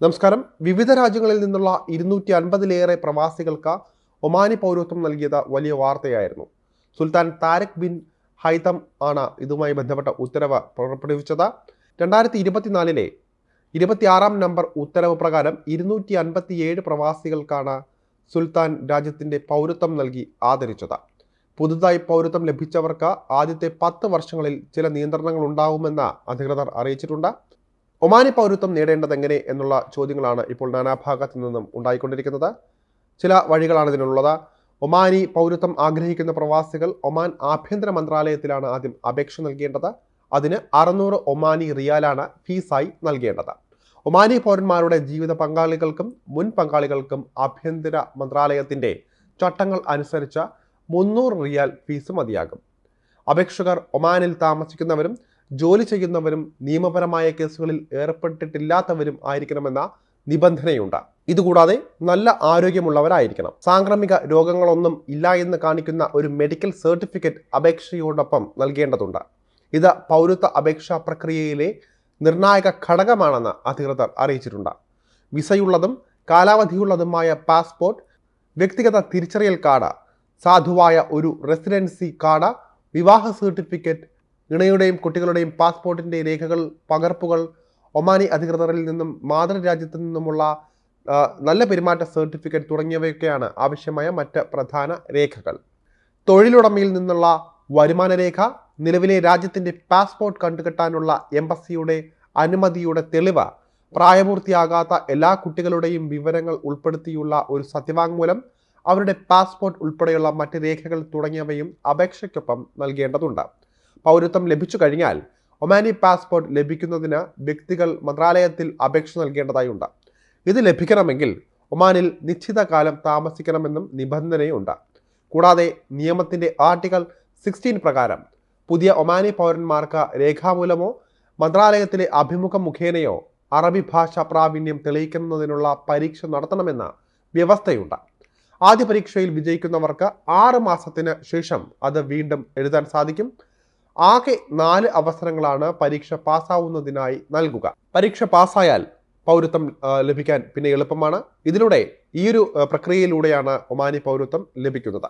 നമസ്കാരം. വിവിധ രാജ്യങ്ങളിൽ നിന്നുള്ള ഇരുന്നൂറ്റി അൻപതിലേറെ പ്രവാസികൾക്ക് ഒമാനി പൗരത്വം നൽകിയത് വലിയ വാർത്തയായിരുന്നു. സുൽത്താൻ താരക് ബിൻ ഹൈതം ആണ് ഇതുമായി ബന്ധപ്പെട്ട ഉത്തരവ് പുറപ്പെടുവിച്ചത്. രണ്ടായിരത്തി ഇരുപത്തിനാലിലെ ഇരുപത്തിയാറാം നമ്പർ ഉത്തരവ് പ്രകാരം ഇരുന്നൂറ്റി അൻപത്തിയേഴ് പ്രവാസികൾക്കാണ് സുൽത്താൻ രാജ്യത്തിന്റെ പൗരത്വം നൽകി ആദരിച്ചത്. പുതുതായി പൗരത്വം ലഭിച്ചവർക്ക് ആദ്യത്തെ പത്ത് വർഷങ്ങളിൽ ചില നിയന്ത്രണങ്ങൾ ഉണ്ടാകുമെന്ന് അധികൃതർ അറിയിച്ചിട്ടുണ്ട്. ഒമാനി പൗരത്വം നേടേണ്ടത് എങ്ങനെ എന്നുള്ള ചോദ്യങ്ങളാണ് ഇപ്പോൾ നാനാഭാഗത്തു നിന്നും ഉണ്ടായിക്കൊണ്ടിരിക്കുന്നത്. ചില വഴികളാണ് ഇതിനുള്ളത്. ഒമാനി പൗരത്വം ആഗ്രഹിക്കുന്ന പ്രവാസികൾ ഒമാൻ ആഭ്യന്തര മന്ത്രാലയത്തിലാണ് ആദ്യം അപേക്ഷ നൽകേണ്ടത്. അതിന് അറുന്നൂറ് ഒമാനി റിയാലാണ് ഫീസായി നൽകേണ്ടത്. ഒമാനി പൗരന്മാരുടെ ജീവിത പങ്കാളികൾക്കും മുൻ പങ്കാളികൾക്കും ആഭ്യന്തര മന്ത്രാലയത്തിന്റെ ചട്ടങ്ങൾ അനുസരിച്ച് മുന്നൂറ് റിയാൽ ഫീസ് മതിയാകും. അപേക്ഷകർ ഒമാനിൽ താമസിക്കുന്നവരും ജോലി ചെയ്യുന്നവരും നിയമപരമായ കേസുകളിൽ ഏർപ്പെട്ടിട്ടില്ലാത്തവരും ആയിരിക്കണമെന്ന നിബന്ധനയുണ്ട്. ഇതുകൂടാതെ നല്ല ആരോഗ്യമുള്ളവരായിരിക്കണം. സാംക്രമിക രോഗങ്ങളൊന്നും ഇല്ല എന്ന് കാണിക്കുന്ന ഒരു മെഡിക്കൽ സർട്ടിഫിക്കറ്റ് അപേക്ഷയോടൊപ്പം നൽകേണ്ടതുണ്ട്. ഇത് പൗരത്വ അപേക്ഷാ പ്രക്രിയയിലെ നിർണായക ഘടകമാണെന്ന് അധികൃതർ അറിയിച്ചിട്ടുണ്ട്. വിസയുള്ളതും കാലാവധിയുള്ളതുമായ പാസ്പോർട്ട് വ്യക്തിഗത തിരിച്ചറിയൽ കാർഡ് സാധുവായ ഒരു റെസിഡൻസി കാർഡ് വിവാഹ സർട്ടിഫിക്കറ്റ് ഇണയുടെയും കുട്ടികളുടെയും പാസ്പോർട്ടിന്റെ രേഖകൾ പകർപ്പുകൾ ഒമാനി അധികൃതരിൽ നിന്നും മാതൃരാജ്യത്തു നിന്നുമുള്ള നല്ല പെരുമാറ്റ സർട്ടിഫിക്കറ്റ് തുടങ്ങിയവയൊക്കെയാണ് ആവശ്യമായ മറ്റ് പ്രധാന രേഖകൾ. തൊഴിലുടമയിൽ നിന്നുള്ള വരുമാന രേഖ നിലവിലെ രാജ്യത്തിന്റെ പാസ്പോർട്ട് കണ്ടുകെട്ടാനുള്ള എംബസിയുടെ അനുമതിയുടെ തെളിവ് പ്രായപൂർത്തിയാകാത്ത എല്ലാ കുട്ടികളുടെയും വിവരങ്ങൾ ഉൾപ്പെടുത്തിയുള്ള ഒരു സത്യവാങ്മൂലം അവരുടെ പാസ്പോർട്ട് ഉൾപ്പെടെയുള്ള മറ്റ് രേഖകൾ തുടങ്ങിയവയും അപേക്ഷയ്ക്കൊപ്പം നൽകേണ്ടതുണ്ട്. പൗരത്വം ലഭിച്ചു കഴിഞ്ഞാൽ ഒമാനി പാസ്പോർട്ട് ലഭിക്കുന്നതിന് വ്യക്തികൾ മന്ത്രാലയത്തിൽ അപേക്ഷ നൽകേണ്ടതായുണ്ട്. ഇത് ലഭിക്കണമെങ്കിൽ ഒമാനിൽ നിശ്ചിത കാലം താമസിക്കണമെന്നും നിബന്ധനയുണ്ട്. കൂടാതെ നിയമത്തിന്റെ ആർട്ടിക്കൽ സിക്സ്റ്റീൻ പ്രകാരം പുതിയ ഒമാനി പൗരന്മാർക്ക് രേഖാമൂലമോ മന്ത്രാലയത്തിലെ അഭിമുഖം മുഖേനയോ അറബി ഭാഷാ പ്രാവീണ്യം തെളിയിക്കുന്നതിനുള്ള പരീക്ഷ നടത്തണമെന്ന വ്യവസ്ഥയുണ്ട്. ആദ്യ പരീക്ഷയിൽ വിജയിക്കുന്നവർക്ക് ആറ് മാസത്തിന് ശേഷം അത് വീണ്ടും എഴുതാൻ സാധിക്കും. ആകെ നാല് അവസരങ്ങളാണ് പരീക്ഷ പാസ്സാവുന്നതിനായി നൽകുക. പരീക്ഷ പാസ്സായാൽ പൗരത്വം ലഭിക്കാൻ പിന്നെ എളുപ്പമാണ്. ഇതിലൂടെ ഈ ഒരു പ്രക്രിയയിലൂടെയാണ് ഒമാനി പൗരത്വം ലഭിക്കുന്നത്.